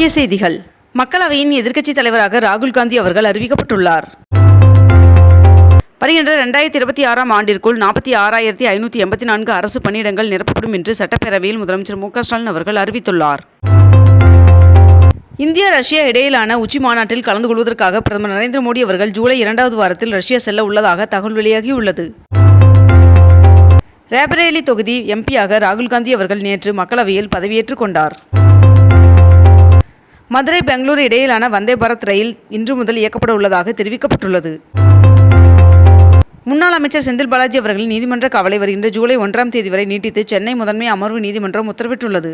முக்கிய செய்திகள். மக்களவையின் எதிர்க்கட்சித் தலைவராக ராகுல் காந்தி அவர்கள் அறிவிக்கப்பட்டுள்ளார். வருகின்ற ரெண்டாயிரத்தி இருபத்தி ஆறாம் ஆண்டிற்குள் நாற்பத்தி ஆறாயிரத்தி ஐநூற்றி எண்பத்தி நான்கு அரசு பணியிடங்கள் நிரப்பப்படும் என்று சட்டப்பேரவையில் முதலமைச்சர் மு ஸ்டாலின் அவர்கள் அறிவித்துள்ளார். இந்தியா ரஷ்யா இடையிலான உச்சி மாநாட்டில் கலந்து கொள்வதற்காக பிரதமர் நரேந்திர மோடி அவர்கள் ஜூலை இரண்டாவது வாரத்தில் ரஷ்யா செல்ல உள்ளதாக தகவல் வெளியாகியுள்ளது. ரேபரேலி தொகுதி எம்பியாக ராகுல் காந்தி அவர்கள் நேற்று மக்களவையில் பதவியேற்றுக் கொண்டார். மதுரை பெங்களூரு இடையிலான வந்தே பாரத் ரயில் இன்று முதல் இயக்கப்பட உள்ளதாக தெரிவிக்கப்பட்டுள்ளது. முன்னாள் அமைச்சர் செந்தில் பாலாஜி அவர்களின் நீதிமன்ற கவலை வருகின்ற ஜூலை ஒன்றாம் தேதி வரை நீட்டித்து சென்னை முதன்மை அமர்வு நீதிமன்றம் உத்தரவிட்டுள்ளது.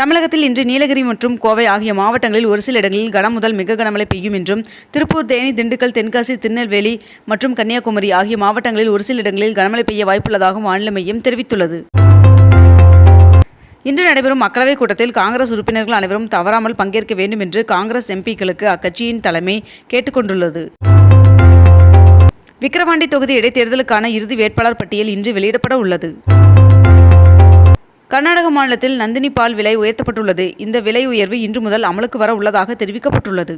தமிழகத்தில் இன்று நீலகிரி மற்றும் கோவை ஆகிய மாவட்டங்களில் ஒரு சில இடங்களில் கனம் முதல் மிக கனமழை பெய்யும் என்றும் திருப்பூர் தேனி திண்டுக்கல் தென்காசி திருநெல்வேலி மற்றும் கன்னியாகுமரி ஆகிய மாவட்டங்களில் ஒரு சில இடங்களில் கனமழை பெய்ய வாய்ப்புள்ளதாகவும் வானிலை மையம் தெரிவித்துள்ளது. இன்று நடைபெறும் மக்களவைக் கூட்டத்தில் காங்கிரஸ் உறுப்பினர்கள் அனைவரும் தவறாமல் பங்கேற்க வேண்டும் என்று காங்கிரஸ் எம்பிக்களுக்கு அக்கட்சியின் தலைமை கேட்டுக்கொண்டுள்ளது. விக்கிரவாண்டி தொகுதி இடைத்தேர்தலுக்கான இறுதி வேட்பாளர் பட்டியல் இன்று வெளியிடப்பட உள்ளது. கர்நாடக மாநிலத்தில் நந்தினி பால் விலை உயர்த்தப்பட்டுள்ளது. இந்த விலை உயர்வு இன்று முதல் அமலுக்கு வர உள்ளதாக தெரிவிக்கப்பட்டுள்ளது.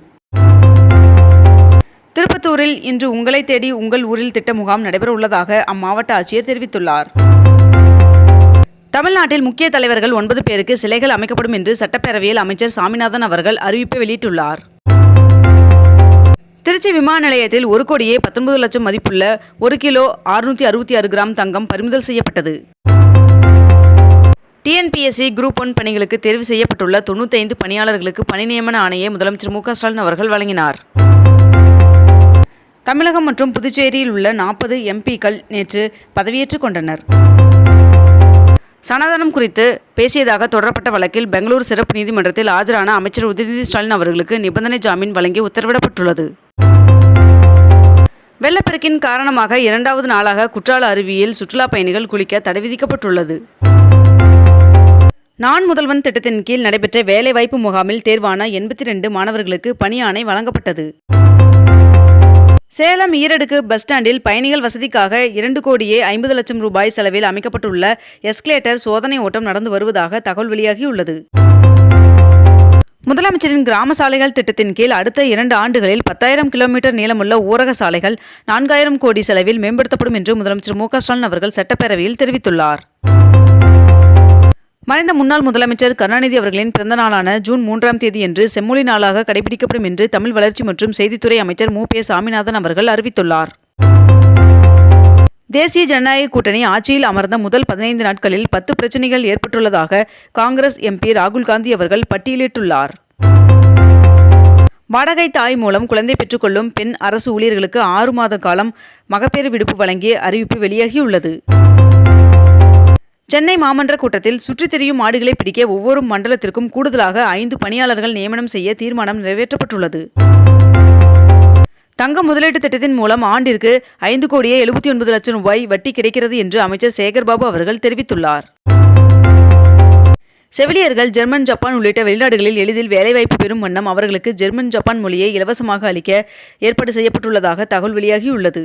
திருப்பத்தூரில் இன்று உங்களை தேடி உங்கள் ஊரில் திட்ட முகாம் நடைபெற உள்ளதாக அம்மாவட்ட ஆட்சியர் தெரிவித்துள்ளார். தமிழ்நாட்டில் முக்கிய தலைவர்கள் ஒன்பது பேருக்கு சிலைகள் அமைக்கப்படும் என்று சட்டப்பேரவையில் அமைச்சர் சாமிநாதன் அவர்கள் அறிவிப்பை வெளியிட்டுள்ளார். திருச்சி விமான நிலையத்தில் ஒரு கோடியே பத்தொன்பது லட்சம் மதிப்புள்ள ஒரு கிலோ அறுநூற்றி அறுபத்தி ஆறு கிராம் தங்கம் பறிமுதல் செய்யப்பட்டது. டிஎன்பிஎஸ்சி குரூப் ஒன் பணிகளுக்கு தேர்வு செய்யப்பட்டுள்ள தொண்ணூத்தைந்து பணியாளர்களுக்கு பணி நியமன ஆணையை முதலமைச்சர் மு ஸ்டாலின் அவர்கள் வழங்கினார். தமிழகம் மற்றும் புதுச்சேரியில் உள்ள நாற்பது எம்பிக்கள் நேற்று பதவியேற்றுக் கொண்டனர். சனாதனம் குறித்து பேசியதாக தொடரப்பட்ட வழக்கில் பெங்களூரு சிறப்பு நீதிமன்றத்தில் ஆஜரான அமைச்சர் உதயநிதி ஸ்டாலின் அவர்களுக்கு நிபந்தனை ஜாமீன் வழங்கி உத்தரவிடப்பட்டுள்ளது. வெள்ளப்பெருக்கின் காரணமாக இரண்டாவது நாளாக குற்றால அருவியில் சுற்றுலா பயணிகள் குளிக்க தடை விதிக்கப்பட்டுள்ளது. நான் முதல்வன் திட்டத்தின் கீழ் நடைபெற்ற வேலைவாய்ப்பு முகாமில் தேர்வான எண்பத்தி ரெண்டு மாணவர்களுக்கு பணி ஆணை வழங்கப்பட்டது. சேலம் ஈரடுக்கு பஸ் ஸ்டாண்டில் பயணிகள் வசதிக்காக இரண்டு கோடியே ஐம்பது லட்சம் ரூபாய் செலவில் அமைக்கப்பட்டுள்ள எஸ்கலேட்டர் சோதனை ஓட்டம் நடந்து வருவதாக தகவல் வெளியாகியுள்ளது. முதலமைச்சரின் கிராம சாலைகள் திட்டத்தின் கீழ் அடுத்த இரண்டு ஆண்டுகளில் பத்தாயிரம் கிலோமீட்டர் நீளமுள்ள ஊரக சாலைகள் நான்காயிரம் கோடி செலவில் மேம்படுத்தப்படும் என்று முதலமைச்சர் மு க ஸ்டாலின் அவர்கள் சட்டப்பேரவையில் தெரிவித்துள்ளார். மறைந்த முன்னாள் முதலமைச்சர் கருணாநிதி அவர்களின் பிறந்த நாளான ஜூன் மூன்றாம் தேதி என்று செம்மொழி நாளாக கடைபிடிக்கப்படும் என்று தமிழ் வளர்ச்சி மற்றும் செய்தித்துறை அமைச்சர் மு. பே. சாமிநாதன் அவர்கள் அறிவித்துள்ளார். தேசிய ஜனநாயக கூட்டணி ஆட்சியில் அமர்ந்த முதல் பதினைந்து நாட்களில் பத்து பிரச்சனைகள் ஏற்பட்டுள்ளதாக காங்கிரஸ் எம்பி ராகுல் காந்தி அவர்கள் பட்டியலிட்டுள்ளார். வாடகை தாய் மூலம் குழந்தை பெற்றுக்கொள்ளும் பெண் அரசு ஊழியர்களுக்கு ஆறு மாத காலம் மகப்பேறு விடுப்பு வழங்கிய அறிவிப்பு வெளியாகியுள்ளது. சென்னை மாமன்ற கூட்டத்தில் சுற்றித் திரியும் மாடுகளை பிடிக்க ஒவ்வொரு மண்டலத்திற்கும் கூடுதலாக ஐந்து பணியாளர்கள் நியமனம் செய்ய தீர்மானம் நிறைவேற்றப்பட்டுள்ளது. தங்க முதலீட்டு திட்டத்தின் மூலம் ஆண்டிற்கு ஐந்து கோடியே எழுபத்தி ஒன்பது லட்சம் ரூபாய் வட்டி கிடைக்கிறது என்று அமைச்சர் சேகர்பாபு அவர்கள் தெரிவித்துள்ளார். செவிலியர்கள் ஜெர்மன் ஜப்பான் உள்ளிட்ட வெளிநாடுகளில் எளிதில் வேலைவாய்ப்பு பெறும் வண்ணம் அவர்களுக்கு ஜெர்மன் ஜப்பான் மொழியை இலவசமாக அளிக்க ஏற்பாடு செய்யப்பட்டுள்ளதாக தகவல் வெளியாகியுள்ளது.